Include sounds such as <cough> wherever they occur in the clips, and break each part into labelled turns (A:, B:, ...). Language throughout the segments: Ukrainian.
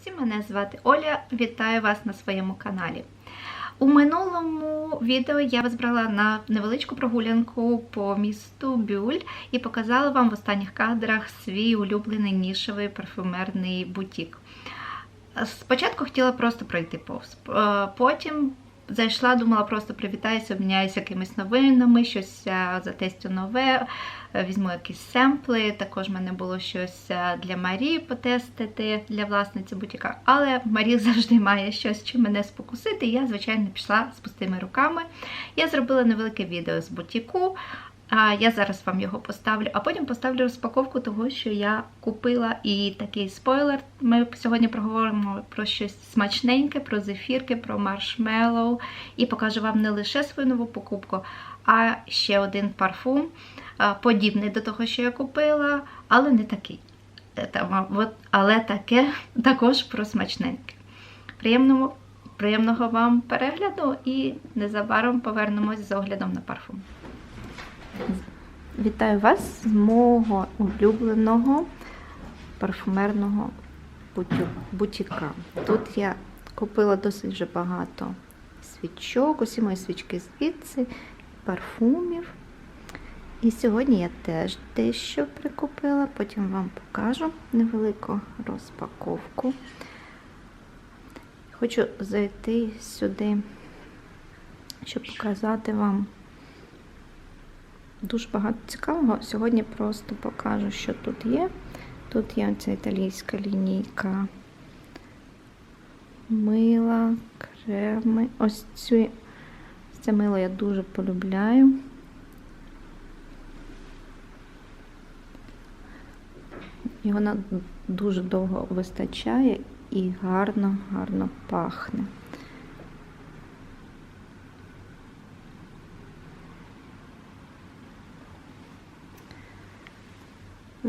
A: всім, мене звати Оля. Вітаю вас на своєму каналі. У минулому відео я вас брала на невеличку прогулянку по місту Бюль і показала вам в останніх кадрах свій улюблений нішевий парфюмерний бутік. Спочатку хотіла просто пройти повз. Е, Потім зайшла, думала, просто привітаюся, обміняюся якимись новинами, щось е, затестю нове, е, візьму якісь семпли. Також в мене було щось е, для Марії потестити для власниці бутіка. Але Марі <laughs> завжди має щось, чим мене спокусити. І я, звичайно, пішла з пустими руками. Я зробила невелике відео з бутіку. Я зараз вам його поставлю, а потім поставлю розпаковку того, що я купила. І такий спойлер. Ми сьогодні проговоримо про щось смачненьке, про зефірки, про маршмеллоу. І покажу вам не лише свою нову покупку, а ще один парфум, подібний до того, що я купила, але не такий. Е, Але таке <laughs> також про смачненьке. Приємного, приємного вам перегляду і незабаром повернемось з оглядом на парфум. Вітаю вас з мого улюбленого парфумерного бутіка. Тут я купила досить вже багато свічок, усі мої свічки звідси, парфумів. І сьогодні я теж дещо прикупила, потім вам покажу невелику розпаковку. Хочу зайти сюди, щоб показати вам дуже багато цікавого. Сьогодні просто покажу, що тут є. Тут є ця італійська лінійка мила, креми. Ось цю, це мило я дуже полюбляю. І вона дуже довго вистачає і гарно, гарно пахне.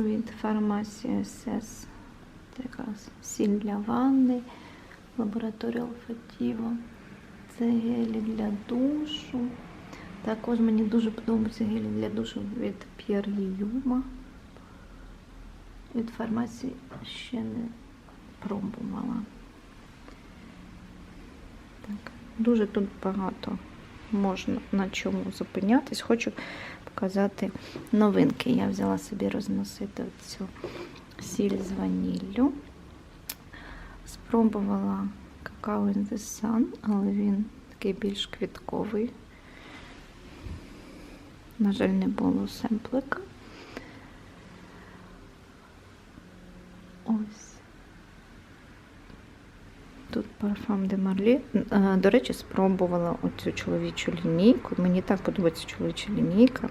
A: Від фармації СС. Така сіль для ванни, лабораторія Олфатіво. Це гелі для душу. Також мені дуже подобаються гелі для душу від П'єр Юма. Від фармації ще не пробувала. Так, дуже тут багато можна на чому зупинятись. Хочу показати новинки. Я взяла собі розносити цю сіль з ваніллю. Спробувала какао in the sun, але він такий більш квітковий. На жаль, не було семплика. Ось. Тут парфум де Марлі. Е, До речі, спробувала оцю чоловічу лінійку. Мені так подобається чоловіча лінійка.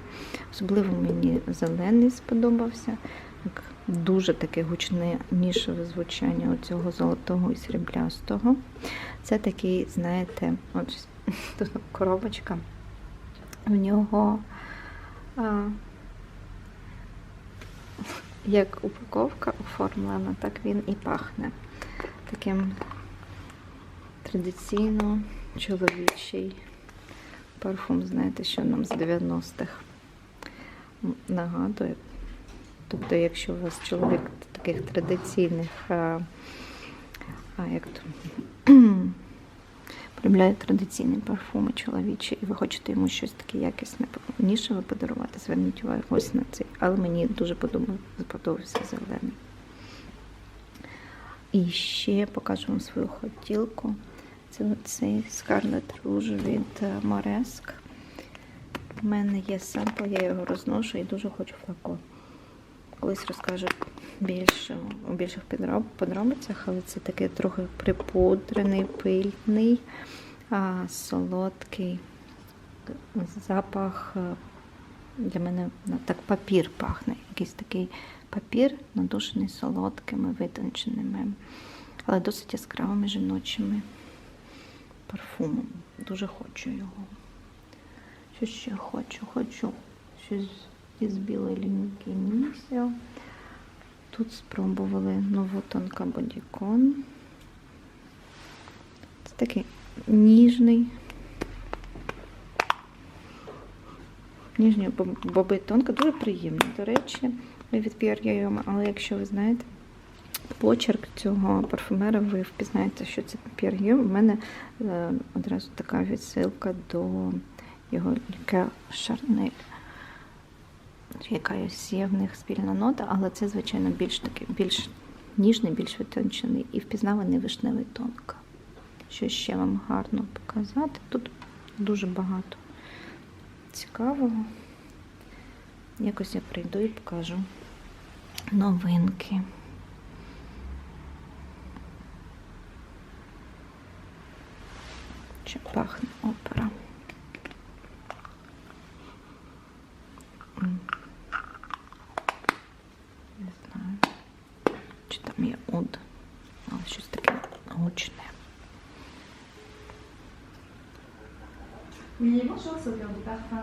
A: Особливо мені зелений сподобався. Так, Дуже таке гучне нішеве звучання оцього золотого і сріблястого. Це такий, знаєте, от <laughs> тут коробочка. В нього а, <laughs> як упаковка оформлена, так він і пахне. Таким традиційно чоловічий парфум, знаєте, що нам з 90-х нагадує. Тобто, якщо у вас чоловік таких традиційних, а, а як то <clears throat> полюбляє традиційні парфуми чоловічі, і ви хочете йому щось таке якісне, нішеве подарувати, зверніть увагу ось на цей. Але мені дуже подобався зелений. І ще покажу вам свою хотілку. Це цей Scarlet Rouge від Мореск. У мене є семпл, я його розношу і дуже хочу флакон. Колись розкажу більше, у більших подробицях, але це такий трохи припудрений, пильний, а, солодкий запах. Для мене так папір пахне. Якийсь такий папір, надушений солодкими, витонченими, але досить яскравими жіночими парфумом. Дуже хочу його. Що ще хочу? Хочу щось із білої лінійки Нісіо. Тут спробували нову тонка бодікон. Це такий ніжний. Ніжні боби тонка, дуже приємні, до речі, від Pierre Guillaume. Але якщо ви знаєте, почерк цього парфумера, ви впізнаєте, що це Пір'є. У мене е, одразу така відсилка до його лікер Шарнель. Якась є в них спільна нота, але це, звичайно, більш такий, більш ніжний, більш витончений і впізнаваний вишневий тонко. Що ще вам гарно показати? Тут дуже багато цікавого. Якось я прийду і покажу новинки. Чи пахне опера? М. Не знаю. Чи там є уд, але щось таке гучне.
B: Oui, bonjour, c'est Odeur du Parfum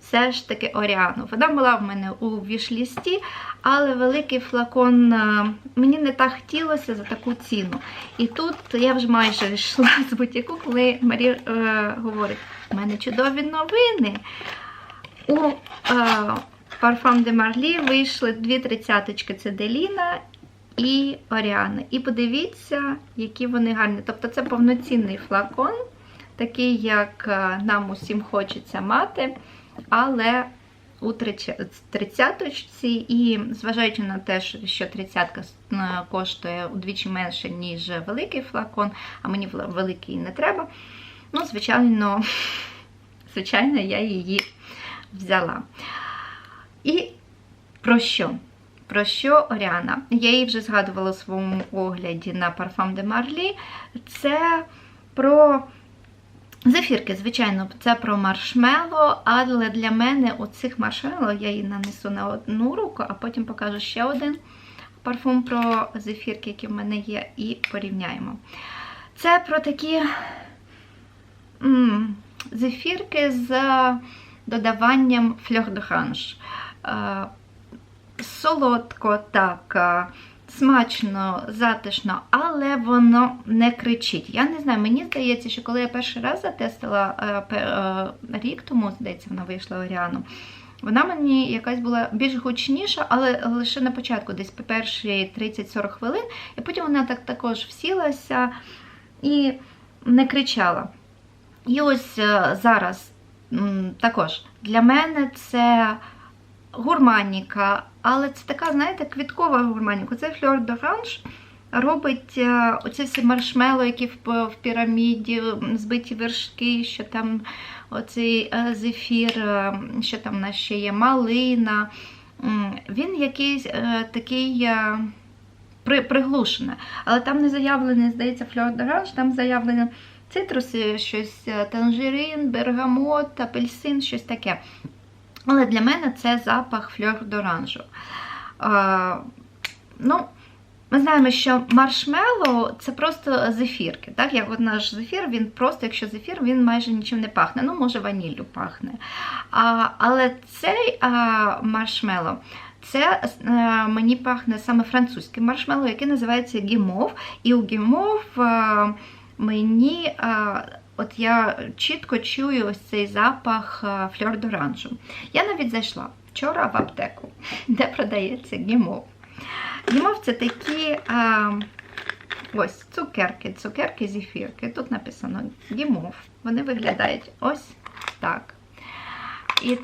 A: все ж таки Оріану. Вона була в мене у вішлісті, але великий флакон е, мені не так хотілося за таку ціну. І тут я вже майже йшла з бутіку, коли Марі е, говорить: у мене чудові новини. У е, Parfum de Marly вийшли дві тридцяточки. Це Деліна і Оріана. І подивіться, які вони гарні. Тобто це повноцінний флакон, такий, як е, нам усім хочеться мати, але у тридцяточці, і зважаючи на те, що тридцятка е, коштує удвічі менше, ніж великий флакон, а мені великий не треба. Ну, звичайно, <laughs> звичайно, я її взяла. І про що? Про що Оріана? Я її вже згадувала у своєму огляді на Parfum de Marly. Це про зефірки, звичайно, це про маршмело, але для мене оцих маршмело я її нанесу на одну руку, а потім покажу ще один парфум про зефірки, які в мене є, і порівняємо. Це про такі зефірки з додаванням фльор d'orange. Солодко, так, смачно, затишно, але воно не кричить. Я не знаю, мені здається, що коли я перший раз затестила е, е, рік тому, здається, вона вийшла Оріану, вона мені якась була більш гучніша, але лише на початку, десь по перші 30-40 хвилин, і потім вона так також всілася і не кричала. І ось е, зараз також для мене це гурманіка, але це така, знаєте, квіткова гурманіка. Це фльор d'orange робить е, оці всі маршмело, які в, піраміді, збиті вершки, що там оцей е, зефір, е, що там в нас ще є малина. Він якийсь такий приглушений. Але там не заявлений, здається, фльор d'orange, там заявлено цитруси, щось танжерин, бергамот, апельсин, щось таке. Але для мене це запах фльор d'orange. Ну, ми знаємо, що маршмеллоу це просто зефірки. Так? Як от наш зефір, він просто, якщо зефір, він майже нічим не пахне. Ну, може, ваніллю пахне. А, Але цей а, маршмеллоу, це а, мені пахне саме французьким маршмеллоу, який називається гімов. І у гімов а, мені. А, От я чітко чую ось цей запах фльор d'orange. Я навіть зайшла вчора в аптеку, <laughs> де продається гімов. Гімов це такі а, ось цукерки, цукерки, зефірки. Тут написано гімов. Вони виглядають ось так. І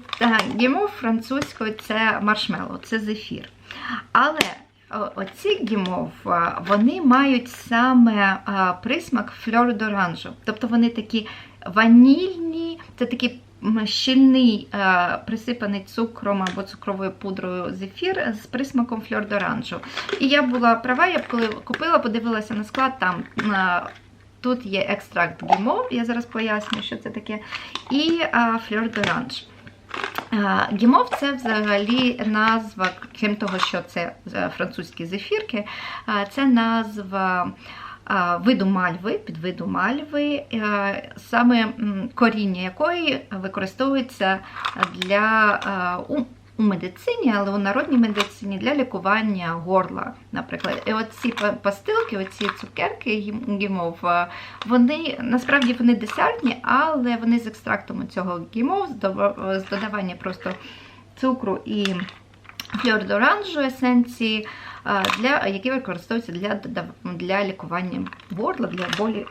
A: гімов французькою це маршмеллоу, це зефір. Але Оці гімов, вони мають саме присмак фльору доранжу. Тобто вони такі ванільні, це такий щільний присипаний цукром або цукровою пудрою зефір з присмаком фльор доранжу. І я була права, я коли купила, подивилася на склад, там тут є екстракт гімов, я зараз поясню, що це таке, і фльор доранж. Гімов це взагалі назва, крім того, що це е, французькі зефірки, це назва виду мальви, підвиду мальви, е, саме коріння якої використовується для у медицині, але у народній медицині для лікування горла, наприклад. І оці пастилки, оці цукерки гімов, вони насправді вони десертні, але вони з екстрактом цього гімов, з додавання просто цукру і фльор есенції, для, які використовуються для для лікування горла, для болі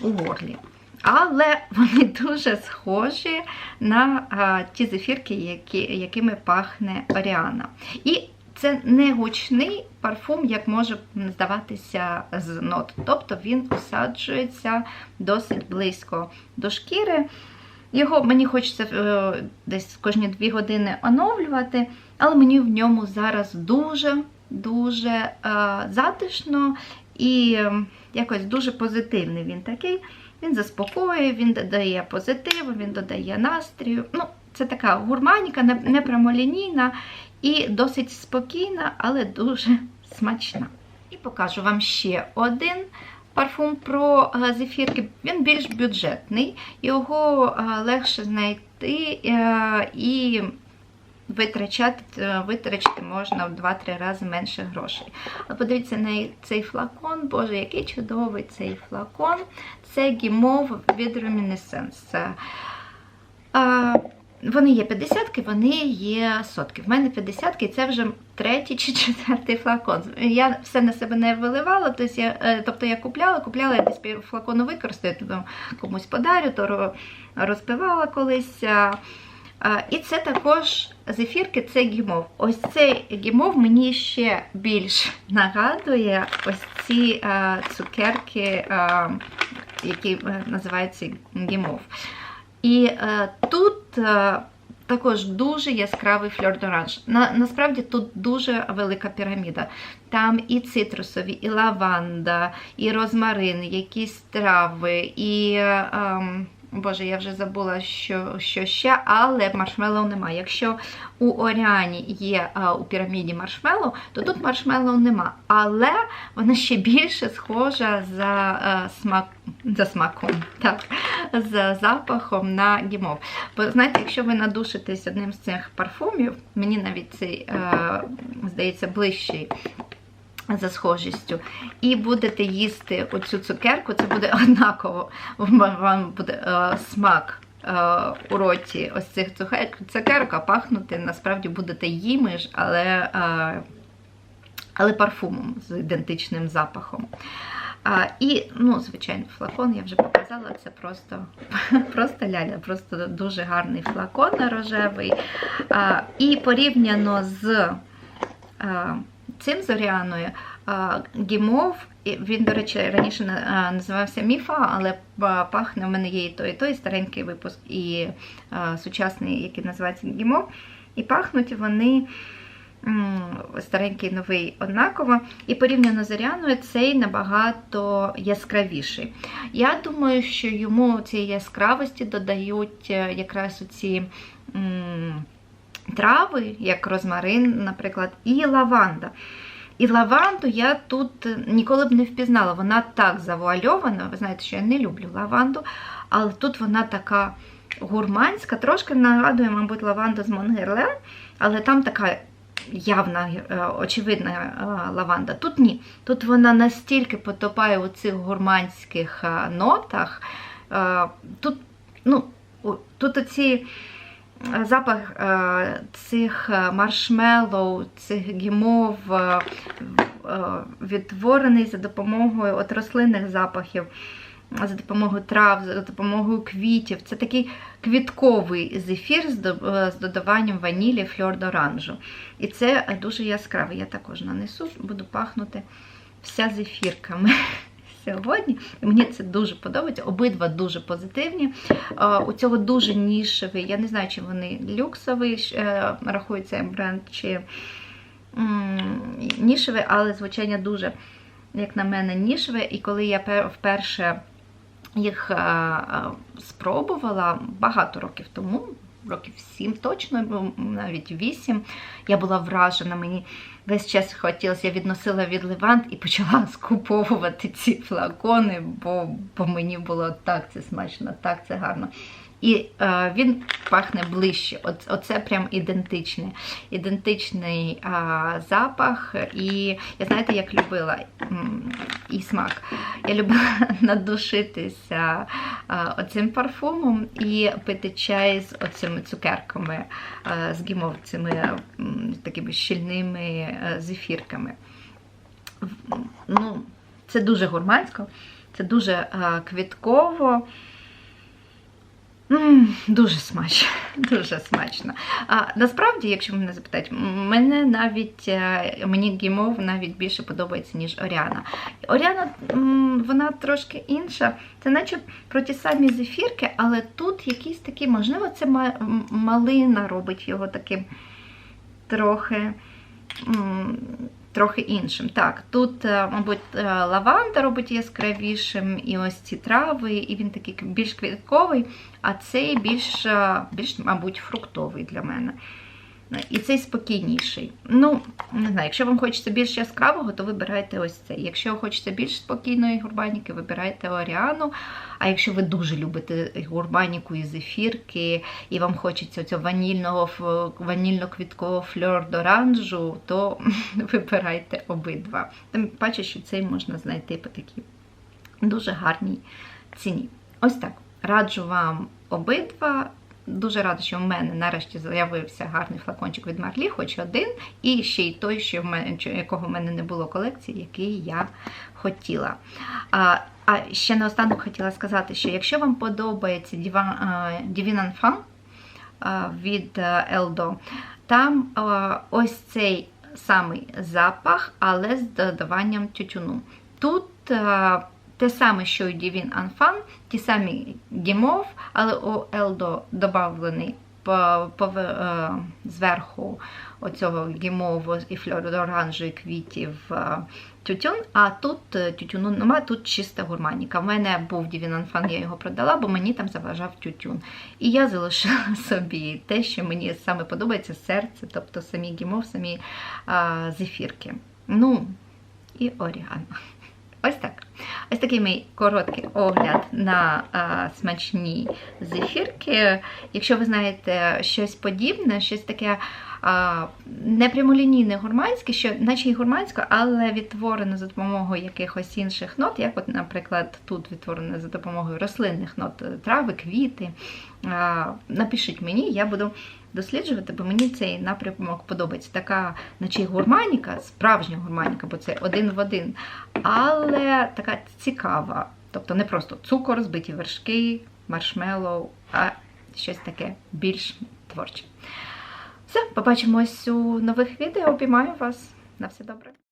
A: у горлі. Але вони дуже схожі на а, ті зефірки, які, якими пахне Оріана. І це не гучний парфум, як може здаватися з нот. Тобто він усаджується досить близько до шкіри. Його мені хочеться е, десь кожні дві години оновлювати, але мені в ньому зараз дуже-дуже е, затишно і якось дуже позитивний він такий. Він заспокоює, він додає позитиву, він додає настрію. Ну, Це така гурманіка, не прямолінійна і досить спокійна, але дуже смачна. І покажу вам ще один парфум про е, зефірки, він більш бюджетний, його е, легше знайти е, і витрачати, е, витрачати можна в 2-3 рази менше грошей. Подивіться на цей флакон, боже, який чудовий цей флакон. Це гімов від Reminiscence. Вони є 50-ки, вони є сотки. В мене 50-ки, це вже третій чи четвертий флакон. Я все на себе не виливала, тобто я, е, тобто я купляла, купляла, я десь флакону використаю, то комусь подарю, то ро- розпивала колись. І це також зефірки, це гімов. Ось цей гімов мені ще більш нагадує ось ці цукерки, які е, називаються гімов. І е, тут е, також дуже яскравий фльор d'orange. На, насправді тут дуже велика піраміда. Там і цитрусові, і лаванда, і розмарин, якісь трави, і. Е, ем, Боже, я вже забула, що, що ще, але маршмеллоу немає. Якщо у Оріані є а, у піраміді маршмеллоу, то тут маршмеллоу нема. Але вона ще більше схожа за, а, смак, за смаком, так, за запахом на гімов. Бо знаєте, якщо ви надушитесь одним з цих парфумів, мені навіть цей, е, здається, ближчий за схожістю, і будете їсти оцю цукерку, це буде однаково. Вам буде е, смак е, у роті ось цих цукер- цукерок, а пахнути насправді будете їми ж, але, е, але парфумом з ідентичним запахом. А, і, ну, звичайно, флакон я вже показала, це просто, <laughs> просто ляля, просто дуже гарний флакон рожевий. А, і порівняно з а, цим зоряною, Гімов, він, до речі, раніше називався Міфа, але пахне в мене є і той, і той старенький випуск, і сучасний, який називається Гімов. І пахнуть вони старенький новий однаково. І порівняно з Оріаною цей набагато яскравіший. Я думаю, що йому цієї яскравості додають е, якраз оці. Трави, як розмарин, наприклад, і лаванда. І лаванду я тут ніколи б не впізнала. Вона так завуальована. Ви знаєте, що я не люблю лаванду, але тут вона така гурманська, трошки нагадує, мабуть, лаванду з Монгерлен, але там така явна, е, очевидна е, лаванда. Тут ні. Тут вона настільки потопає у цих гурманських е, нотах. Е, Тут, ну, тут оці е, запах е, цих е, маршмеллоу, цих гімов е, е, відтворений за допомогою от рослинних запахів, за допомогою трав, за допомогою квітів. Це такий квітковий зефір з до- е, з додаванням ванілі, фльор d'orange. І це е, дуже яскраве. Я також нанесу, буду пахнути вся зефірками. Сьогодні І мені це дуже подобається. Обидва дуже позитивні. У цього дуже нішевий. Я не знаю, чи вони люксовий е, рахується бренд, чи нішевий, але звучання дуже, як на мене, нішеве. І коли я вперше їх спробувала багато років тому, років сім точно, навіть вісім, я була вражена. Мені весь час хотілося, я відносила від Левант і почала <laughs> скуповувати ці флакони, бо, бо мені було так це смачно, так це гарно. І е, він пахне ближче. От, оце прям ідентичне. Ідентичний а, запах. І я знаєте, як любила і смак. Я любила <laughs> надушитися а, оцим парфумом і пити чай з оцими цукерками, а, з гімов, цими такими щільними е, зефірками. Ну, це дуже гурмансько, це дуже а, квітково. Дуже смачно, <laughs> дуже смачно. А насправді, якщо мене запитати, мене навіть е, мені гімов навіть більше подобається, ніж Оріана. Оріана вона трошки інша. Це наче про ті самі зефірки, але тут якісь такі, можливо, це малина робить його таким трохи. Трохи іншим. Так, тут, е, мабуть, е, лаванда робить яскравішим, і ось ці трави, і він такий більш квітковий, а цей більш, е, більш мабуть, фруктовий для мене. І цей спокійніший. Ну, не знаю, якщо вам хочеться більш яскравого, то вибирайте ось цей. Якщо хочеться більш спокійної гурманіки, вибирайте Оріану. А якщо ви дуже любите гурманіку і зефірки, і вам хочеться цього ванільного ванільно-квіткового фльор оранжу, то <laughs> вибирайте обидва. Тим паче, що цей можна знайти по такій дуже гарній ціні. Ось так. Раджу вам обидва. Дуже рада, що в мене нарешті з'явився гарний флакончик від Марлі, хоч один, і ще й той, що в мене, якого в мене не було колекції, який я хотіла. А, а ще наостанок хотіла сказати, що якщо вам подобається Divan Divin Enfant від е, Eldo, там ось цей самий запах, але з додаванням тютюну. Тут а, те саме, що і Divin Enfant, ті самі гімов, але у Елдо додавлений по, по, е, зверху оцього гімову і фльородоранжу і квітів е, тютюн, а тут е, тютюну немає, тут чиста гурманіка. У мене був Divin Enfant, я його продала, бо мені там заважав тютюн. І я залишила <laughs> собі те, що мені саме подобається серце, тобто самі гімов, самі е, зефірки. Ну, і орігано. Ось так. Ось такий мій короткий огляд на а, смачні зефірки. Якщо ви знаєте щось подібне, щось таке а, непрямолінійне гурманське, що наче й гурманське, але відтворене за допомогою якихось інших нот, як, от, наприклад, тут відтворене за допомогою рослинних нот, трави, квіти. А, напишіть мені, я буду досліджувати, бо мені цей напрямок подобається. Така, наче гурманіка, справжня гурманіка, бо це один в один, але така цікава. Тобто не просто цукор, збиті вершки, маршмеллоу, а щось таке більш творче. Все, побачимось у нових відео. Обіймаю вас. На все добре.